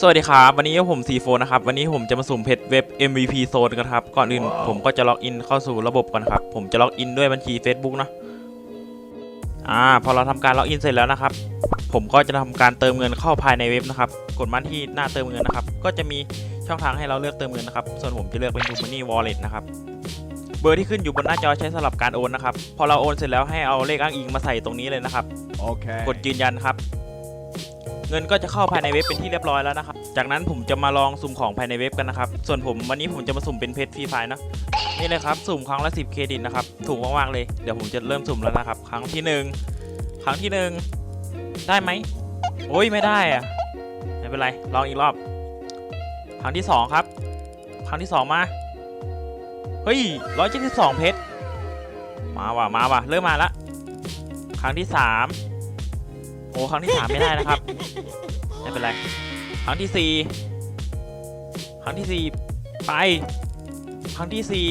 สวัสดีครับ วันนี้ผมซีโฟนะครับ วันนี้ผมจะมาสุ่มเพชรเว็บ MVP Zone กันครับ ก่อนอื่นผมก็จะล็อกอินเข้าสู่ระบบก่อนครับ ผมจะล็อกอินด้วยบัญชี Facebook นะอ่าพอเราทำการล็อกอินเสร็จแล้วนะครับ ผมก็จะทำการเติมเงินเข้าภายในเว็บนะครับ กดมาที่หน้าเติมเงินนะครับ ก็จะมีช่องทางให้เราเลือกเติมเงินนะครับ ส่วนผมจะเลือกเป็น True Money Wallet นะครับ เบอร์ที่ขึ้นอยู่บนหน้าจอใช้สำหรับการโอนนะครับ พอเราโอนเสร็จแล้วให้เอาเลขอ้างอิงมาใส่ตรงนี้เลยนะครับ Okay. กดยืนยันครับ เงินก็จะเข้าภายในเว็บเป็นที่เรียบร้อยแล้วนะครับ จากนั้นผมจะมาลองสุ่มของภายในเว็บกันนะครับ ส่วนผมวันนี้ผมจะมาสุ่มเป็นเพชรฟรีไฟล์นะนี่เลยครับสุ่มครั้งละ 10 เครดิตนะครับ ถูกมากๆเลย เดี๋ยวผมจะเริ่มสุ่มแล้วนะครับ ครั้งที่หนึ่งครั้งที่หนึ่งได้ไหมโอ้ยไม่ได้อะไม่เป็นไร ลองอีกรอบ ครั้งที่สองครับ ครั้งที่สองมา เฮ้ยร้อยเจ็ดสิบสองเพชร มาว่ะ มาว่ะ เริ่มมาละ ครั้งที่สามโอ้ ครั้งที่สามไม่ได้นะครับ เป็นไร ครั้งที่สี่ครั้งที่สี่ไป ครั้งที่สี่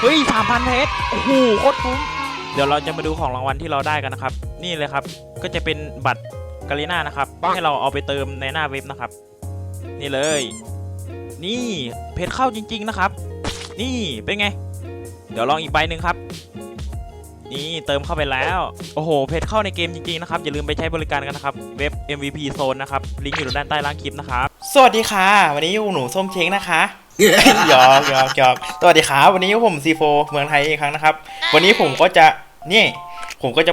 เฮ้ยสามพันเพชรโอ้โหโคตรคุ้มเดี๋ยวเราจะมาดูของรางวัลที่เราได้กันนะครับ นี่เลยครับ ก็จะเป็นบัตรกาลิน่านะครับ ให้เราเอาไปเติมในหน้าเว็บนะครับ นี่เลย นี่เพชรเข้าจริง ๆนะครับ นี่เป็นไง เดี๋ยวลองอีกใบหนึ่งครับ นี่เติมเข้าไปแล้ว โอ้โห เพจเข้าในเกมจริงๆนะครับ อย่าลืมไปใช้บริการกันนะครับ เว็บ MVP Zone นะครับ ลิงก์อยู่ด้านใต้ล่างคลิปนะครับ สวัสดีค่ะ วันนี้อยู่หนูส้มเช้งนะคะหยอกหยอกหยอกสวัสดีครับวันนี้ผมซีโฟเมืองไทยอีกครั้งนะครับ วันนี้ผมก็จะนี่ผมก็จะ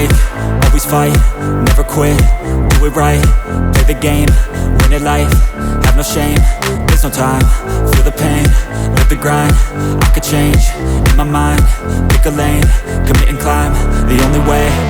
Break, always fight, never quit, do it right, play the game, win it life, have no shame, there's no time, feel the pain, live the grind, I could change, in my mind, pick a lane, commit and climb, the only way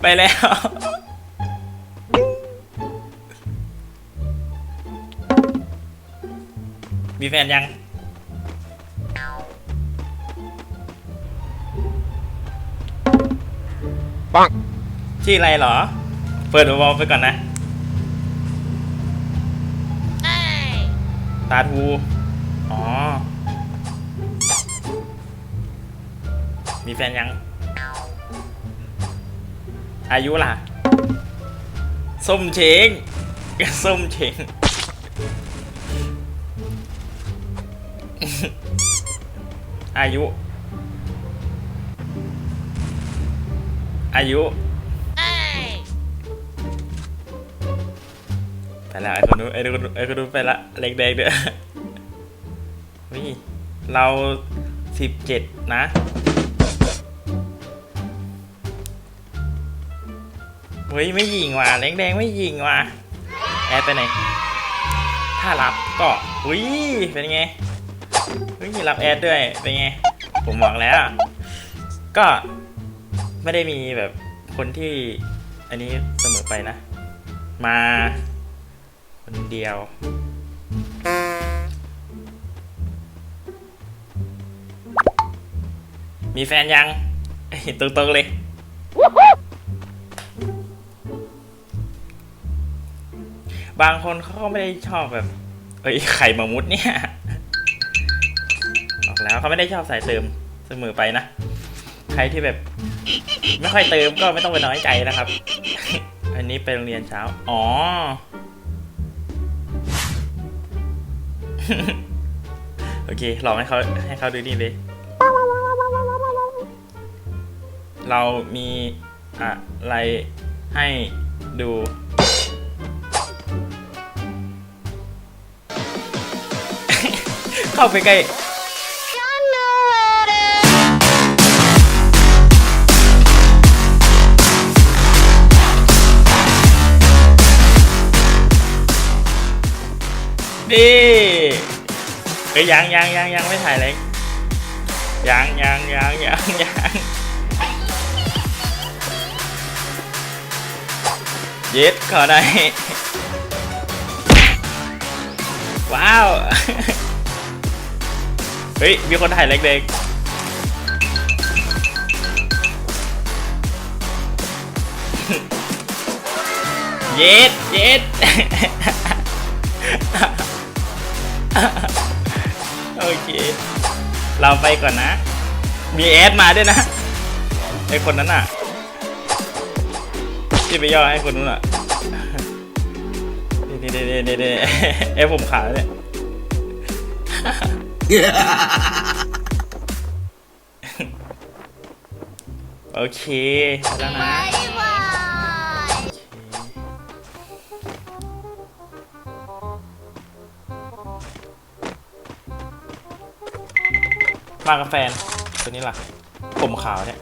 ไปแล้ว มีแฟนยัง ปังชื่ออะไรเหรอ เปิดวอลไปก่อนนะ ตาทู อ๋อ มีแฟนยัง อายุล่ะ ส้มเชงส้มเชงอายุ อายุไปละไอ้คนนู้นไอ้คนดูไอ้คนนู้นไปละเล็กแดงเด้อวิเราสิบเจ็ดนะ ฮ้ยไม่ยิงว่ะแดงแดงไม่ยิงว่ะแอดไปไหน ถ้ารับก็อุ้ยเป็นไงเฮ้ยรับแอดด้วยเป็นไงผมบอกแล้ว ก็ไม่ได้มีแบบคนที่อันนี้เสมอไปนะ มา คนเดียว มีแฟนยังตรงๆเลย บางคนเขาก็ไม่ได้ชอบแบบ เอ้ยไข่มามุดเนี่ยบอกแล้วเขาไม่ได้ชอบสายเติมเสมอไปนะ ใครที่แบบ ไม่ค่อยเติมก็ไม่ต้องไปน้อยใจนะครับ อันนี้ไปโรงเรียนเช้า อ๋อ โอเคลองให้เขาให้เขาดูนี่เลย เรามีอะไรให้ดู เข้าไปใกล้ดีเอ้ยยังยังยังยังไม่ถ่ายเลยยังยังยังยังยังเย็ดขอได้ ว้าว เฮ้ย มีคนถ่ายเล็กๆ เย็ดเย็ดโอเค เราไปก่อนนะ มีแอดมาด้วยนะ ไอคนนั้นอะ ที่ไปย่อให้คนนู้นอะเด็ดเด็ดเด็ดเด็ดเด็ดไอผมขาวเนี่ย โอเคแล้วนะมากับแฟน ตัวนี้ล่ะ ผมขาวเนี่ย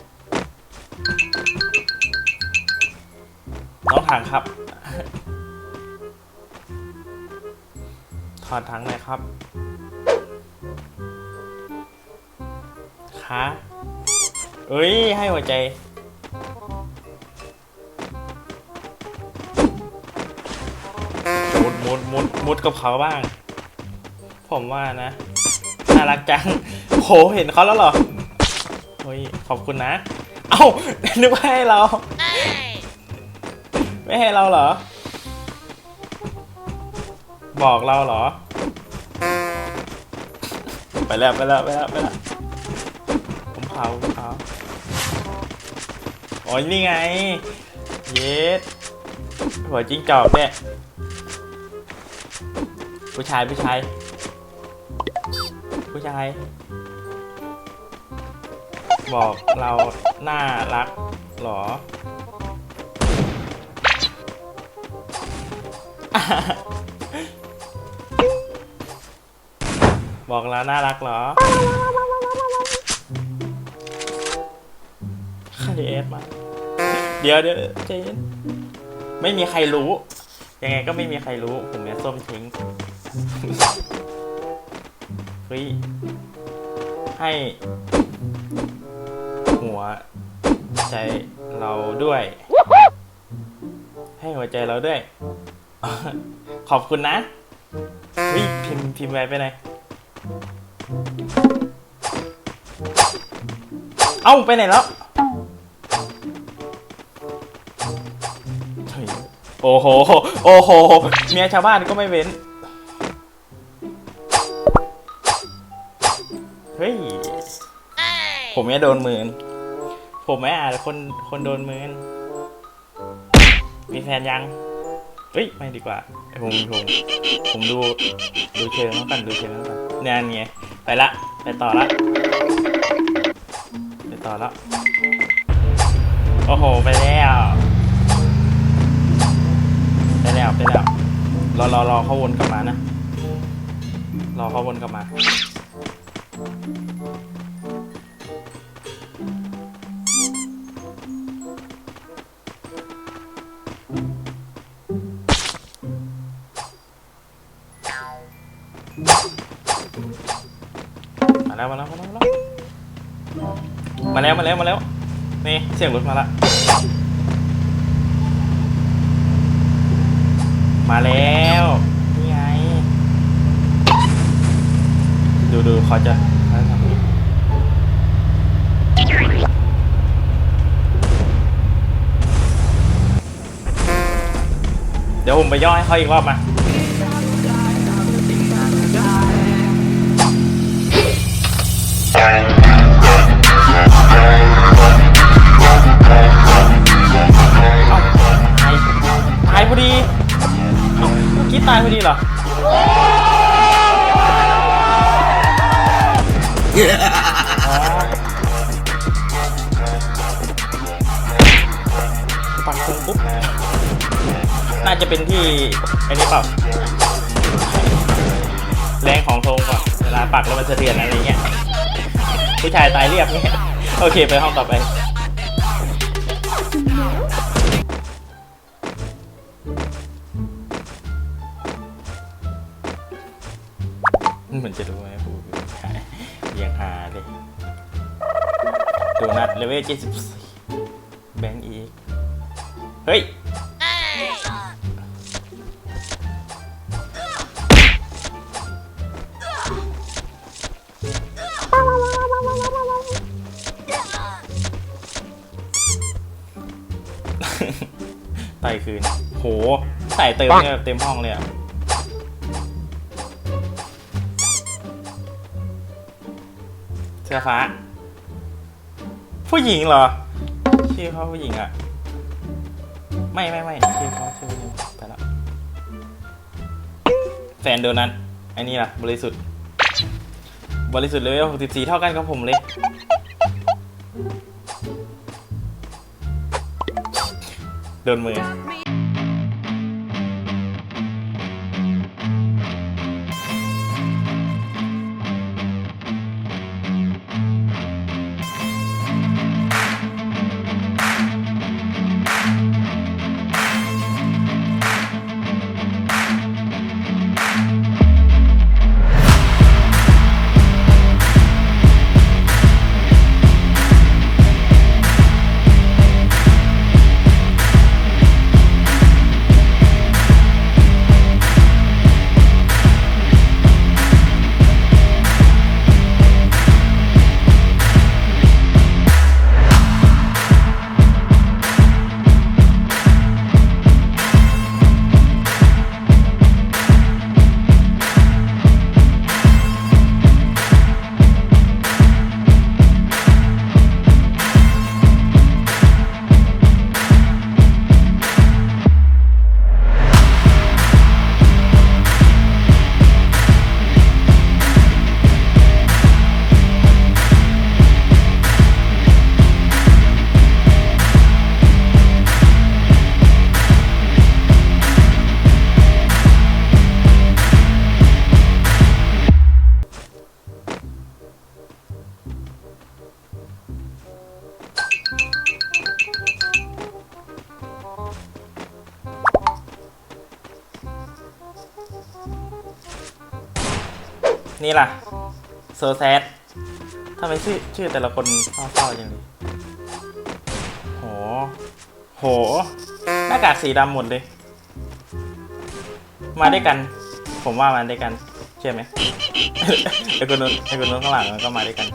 น้องถังครับ ถอดถังหน่อยครับ ขาเอ้ย ให้หัวใจ มุดมุดมุดมุดกับเขาบ้าง ผมว่านะ น่ารักจังโหเห็นเขาแล้วเหรอ เฮ้ย ขอบคุณนะ เอ้า นึกว่าให้เรา ไม่ให้เราเหรอ บอกเราเหรอ ไปแล้วไปแล้วไปแล้วไปแล้ว เผาเผาโอ้ยนี่ไง เย็ดหัวจิ้งจอกเนี่ยผู้ชายผู้ชายผู้ชาย บอกเราน่ารักหรอ บอกเราน่ารักหรอ รเอฟมา เดี๋ยวเดี๋ยวใจเย็นไม่มีใครรู้ ยังไงก็ไม่มีใครรู้ ผมเนี่ยส้มทิ้ง เฮ้ย ให้ หัวใจเราด้วย ให้หัวใจเราด้วย ขอบคุณนะเฮ้ยพิมพ์พิมพ์ไว้ไปไหนเอ้า ไปไหนแล้ว โอ้โห โอ้โห เมียชาวบ้านก็ไม่เว้น เฮ้ย ผมไม่โดนมือนผมไม่อาจคน คนโดนมือนมีแฟนยัง เฮ้ย ไม่ดีกว่า ผมผมผมดู ดูเชิงแล้วกัน ดูเชิงแล้วกันเนี่ยไงไปละ ไปต่อละ ไปต่อละ โอ้โห ไปแล้ว ไปแล้วไปแล้วรอรอรอเขาวนกลับมานะรอเขาวนกลับมามาแล้วมาแล้วมาแล้วมาแล้วมาแล้วมาแล้วนี่เสียงรถมาละ มาแล้ว นี่ไง ดูดูเขาจะเขาจะทำย่างนี้เดี๋ยวผมไปย่อให้เขาอีกรอบมาต ตายพอดีเหรอปักธงปุ๊บ น่าจะเป็นที่ไอ้นี่เปล่าแรงของธงก่อนเวลาปักปักแล้วมันสะเทือนอะไรเงี้ย ผู้ชายตายเรียบเนี่ยโอเคไปห้องต่อไป เลเวล74แบงค์อีก เฮ้ย ไต่คืน โหใส่เติมเนี่ยแบบเต็มห้องเลยอะเสื้อฟ้า ผู้หญิงเหรอ ชื่อเขาผู้หญิงอะไม่ไม่ไม่ชื่อเขาชื่อผู้หญิงไปแล้วแฟนโดนัทอันนี้ล่ะ บริสุทธิ์ บริสุทธิ์เลเวล64 เท่ากันกับผมเลย โดนมือ นี่ล่ะโซแซดทำไมชื่อชื่อแต่ละคนเศร้าๆอย่างนี้โห โห หน้ากากสีดำหมดเลย มาด้วยกัน ผมว่ามาด้วยกัน เชื่อไหมไอ้คนนู้นไอ้คนนู้นข้างหลังมันก็มาด้วยกัน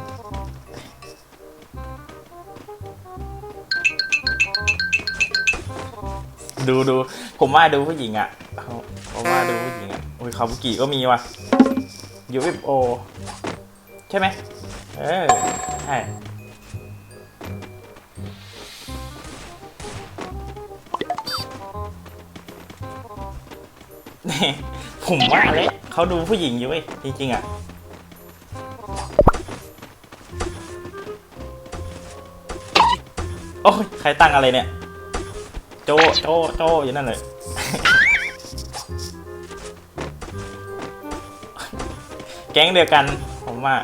ดูดูผมว่าดูผู้หญิงอะเขาผมว่าดูผู้หญิงอะโอ้ยคาบุกิก็มีว่ะ ยูเอฟโอ ใช่ไหมเออใช่ผมว่าเลยเขาดูผู้หญิงอยู่เว้ยจริงๆอะโอ้ยใครตั้งอะไรเนี่ย โจ โจ โจอยู่นั่นเลย แก๊งเดียวกัน ผมว่า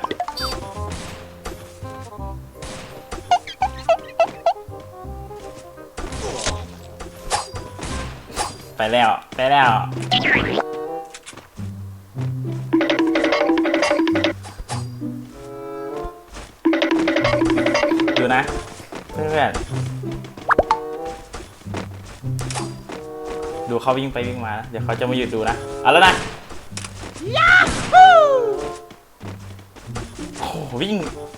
ไปแล้ว ไปแล้ว ดูนะ เพื่อนดูเขาวิ่งไปวิ่งมา เดี๋ยวเขาจะมาหยุดดูนะ เอาแล้วนะ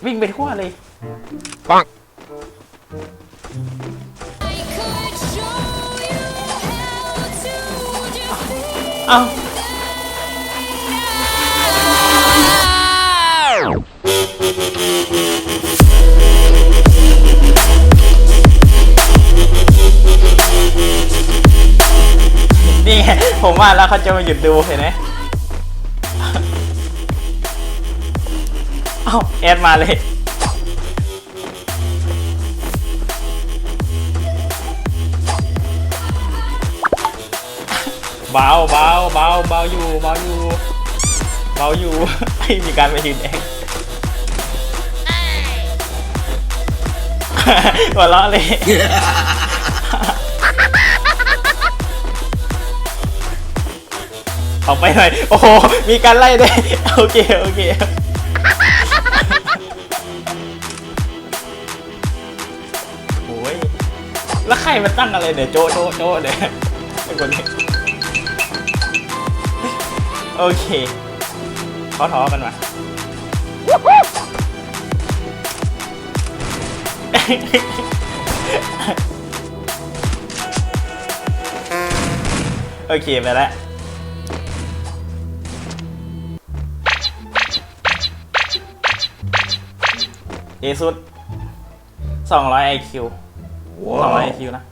วิ่งวิ่งไปทั่วเลยปังเอ้านี่ไงผมว่าแล้วเขาจะมาหยุดดูเห็นไหม เอ้าแอดมาเลย เบาเบาเบาเบาอยู่เบาอยู่เบาอยู่ไม่มีการไปยืนแอคหัวเราะเลยออกไปหน่อย โอ้โห มีการไล่ด้วย โอเค โอเค แล้วใครมาตั้งอะไรเนี่ยโจโจโจเนี่ยไอ้คนนี้โอเคเขาท้อกันมาโอเคไปแล้วเอสุด200 IQ 200 IQ นะ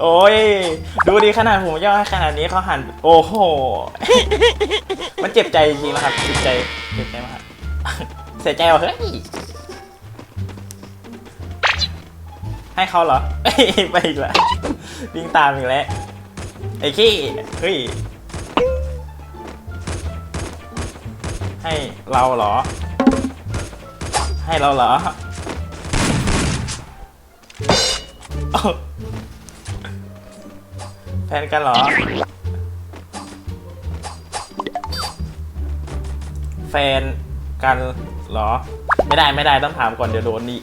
โอ้ย ดูดีขนาดผมย่อขนาดนี้เขาหัน โอ้โห มันเจ็บใจจริงๆนะครับเจ็บใจเจ็บใจมากเสียใจว่ะเฮ้ย ให้เขาเหรอ ไปอีกแล้ววิ่งตามอีกแล้วไอ้ขี้เฮ้ย ให้เราเหรอ ให้เราเหรอ แฟนกันเหรอ แฟนกันเหรอ ไม่ได้ไม่ได้ต้องถามก่อนเดี๋ยวโดนนี่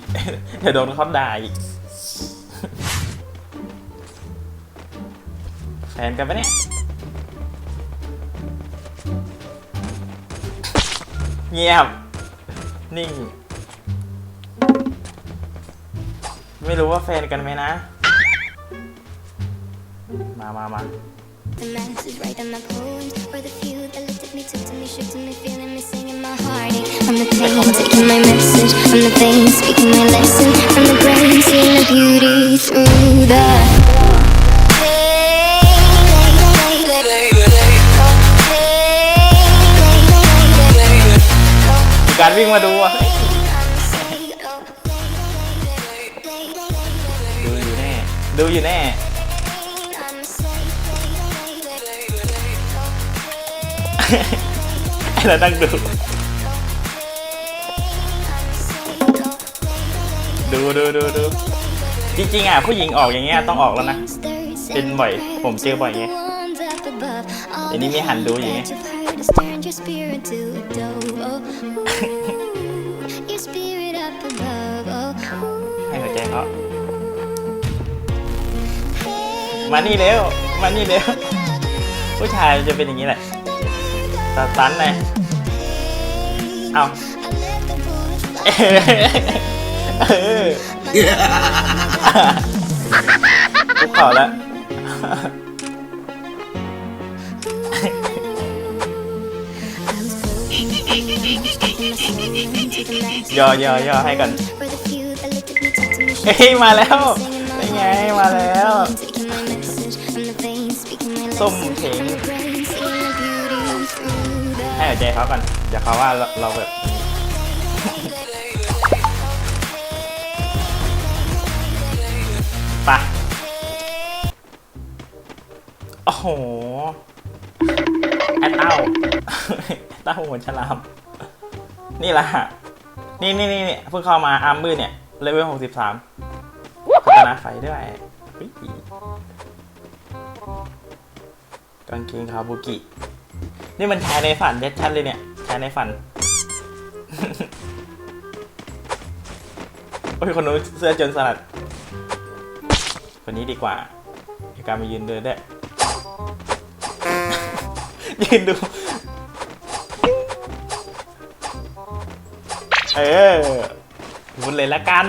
เดี๋ยวโดนเขาด่าอีกแฟนกันปะเนี่ย เงียบ นิ่ง ไม่รู้ว่าแฟนกันไหมนะ มามามา The masses write on my poems For the few that looked at me, took to me, shook to me Feeling me, singing my heartache From the pain, taking my message From the veins, speaking my lesson From the brain, seeing the beauty through the การวิ่งมาดูอะดูอยู่แน่ ดูอยู่แน่ ไอ้เรานั่งดู ดูดูดูดูจริงๆอะผู้หญิงออกอย่างเงี้ยต้องออกแล้วนะ เป็นบ่อย ผมเจอบ่อยไงเดี๋ยวนี้มีหันดูอย่างเงี้ย เขามานี่เร็ว มานี่เร็ว ผู้ชายจะเป็นอย่างนี้แหละตัดสันเลยเอาเออคุกเข่าแล้วย่อย่อย่อให้กัน เฮ้ยมาแล้วนี่ไงมาแล้วส้มเถงให้หัวใจเขาก่อนเดี๋ยวเขาว่าเราแบบปะโอ้โหไอ้เต้าไอ้เต้าหัวฉลาม นี่แหละนี่นี่นี่นี่เพิ่งเข้ามาอาร์มมืดเนี่ย เลเวลหกสิบสามพัฒนาไฟด้วยกางเกงคาบุกิ นี่มันชายในฝันชัดๆเลยเนี่ยชายในฝัน โอ้ย คนนู้นเสื้อจนสลัด คนนี้ดีกว่าในการมายืนเดินได้ยยืนดู เออ มุดเลยละกัน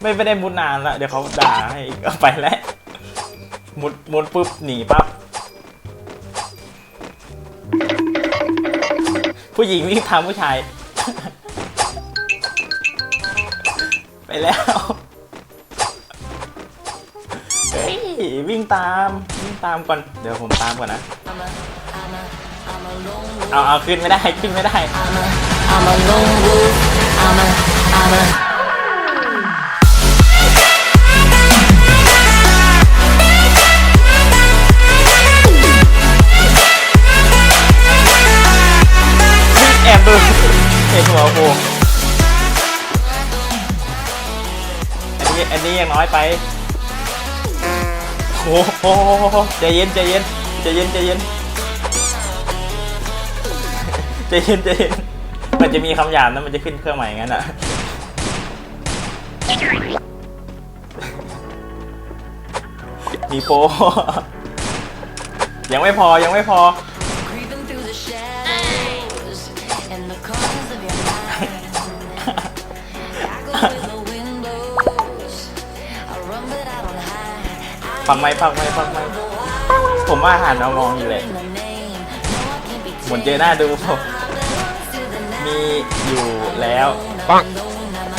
ไม่ไม่ได้มุดนานละเดี๋ยวเขาด่าให้อีกไปแล้วมุดมุดปุ๊บหนีปั๊บผู้หญิงวิ่งตามผู้ชาย ไปแล้วเฮ้ยวิ่งตามวิ่งตามก่อนเดี๋ยวผมตามก่อนนะเอาเอาขึ้นไม่ได้ขึ้นไม่ได้ I'm a lone wolf. I'm a, I'm a. รียกน้อยไปโอ้โหใจเย็นใจเย็นใจเย็นใจเย็นใจเย็นใจเย็นมันจะมีคำหยาบนะมันจะขึ้นเครื่องใหม่งั้นอะมีโปยังไม่พอยังไม่พอ ฟังไหมฟังไหมฟังไหมผมว่าอาหารน้องๆอยู่เลย In the name, no I can't be หมุนเจอหน้าดู tamed. To the night, มีอยู่แล้ว I'm alone, I'm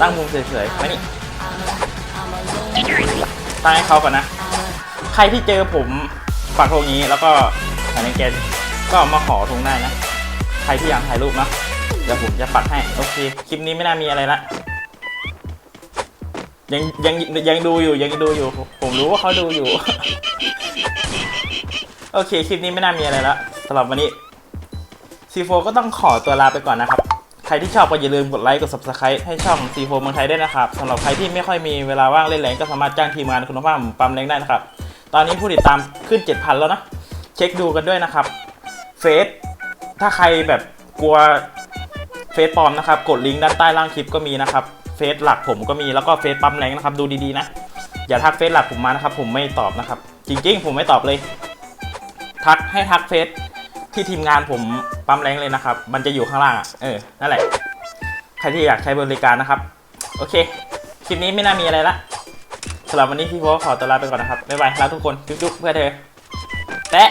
ตั้งมุมสวยๆมานี่ตั้งให้เขาก่อนนะ ใครที่เจอผมปักธงนี้แล้วก็ถ่ายในแกนก็มาขอธงได้นะ ใครที่อยากถ่ายรูปนะเดี๋ยวผมจะปักให้ โอเค คลิปนี้ไม่น่ามีอะไรละยังยังยังดูอยู่ยังดูอยู่ ผมรู้ว่าเขาดูอยู่ โอเค คลิปนี้ไม่น่ามีอะไรละสำหรับวันนี้ซีโฟก็ต้องขอตัวลาไปก่อนนะครับ ใครที่ชอบก็อย่าลืมกดไลค์กด subscribe ให้ช่องซีโฟเมืองไทยด้วยนะครับสำหรับใครที่ไม่ค่อยมีเวลาว่างเล่นแรงก็สามารถจ้างทีมงานคุณภาพปั๊มแรงได้นะครับ ตอนนี้ผู้ติดตามขึ้น 7,000 แล้วนะ เช็คดูกันด้วยนะครับเฟซถ้าใครแบบกลัวเฟซปลอมนะครับกดลิงก์ด้านใต้ล่างคลิปก็มีนะครับเฟซหลักผมก็มีแล้วก็เฟซปั๊มแรงนะครับดูดีๆนะอย่าทักเฟซหลักผมมานะครับผมไม่ตอบนะครับ จริงๆ ผมไม่ตอบเลย ทักให้ทักเฟซ ที่ทีมงานผมปั๊มแรงเลยนะครับ มันจะอยู่ข้างล่างอะเออนั่นแหละใครที่อยากใช้บริการนะครับ โอเคคลิปนี้ไม่น่ามีอะไรละสำหรับวันนี้พี่โฟขอตัวลาไปก่อนนะครับบ๊ายบายลาทุกคนจุ๊บๆเพื่อเธอ แตะ